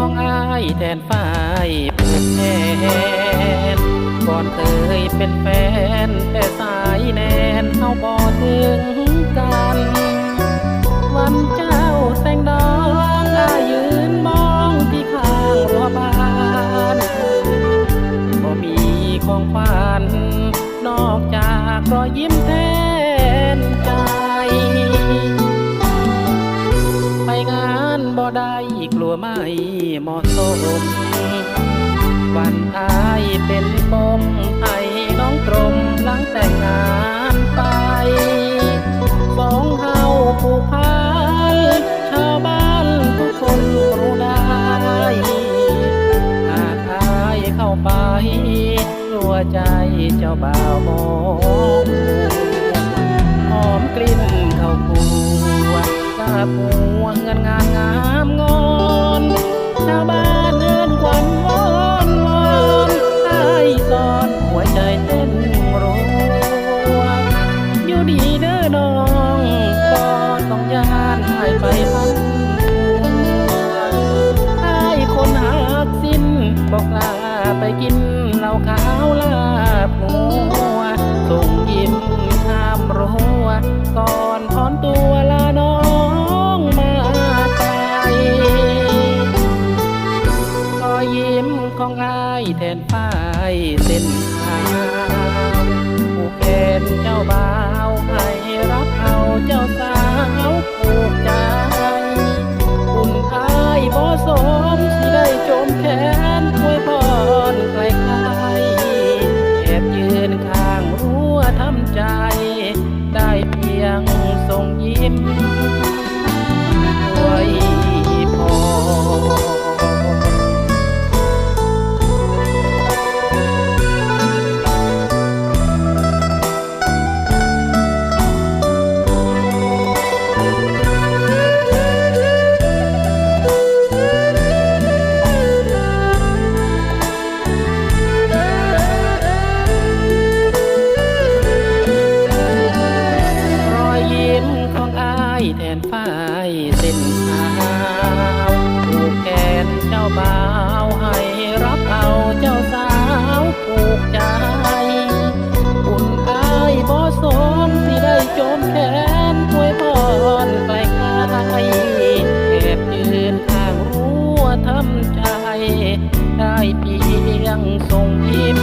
ของอายแทนฝ้ายผูกแขนก่อนเคยเป็นแฟน แต่สายแนนเอาบ่ถึงกัน วันเจ้าแตงดอกอายยืนมองที่ข้างรั้วบ้านบ่มีของขวัญนอกจากรอยยิ้มแท ไม่เหมาะสม วันอายเป็นปมให้น้องตรมหลังแต่งงานไปสองเฮาผูกพันชาวบ้านทุกคนรู้ได้ หากอายเข้าไปกลัวใจเจ้าบ่าวมองหอมกลิ่นข้าวปูกาปัวเงินงาน ยกินเหล้าขาวลาบหัวส่งยิ้มข้ามรั้วก่อนถอนตัวลาน้องมาไกลรอยยิ้มของอายแทนป้ายเส้น แทนฝ้ายเส้นขาวผูกแขนเจ้าบ่าวให้รับเอาเจ้าสาวผูกใจอุ่นอายบ่สมสิได้จมแขนอวยพรไกลไกลแอบยืนข้างรั้วทำใจ ได้เพียงทรงยิ้ม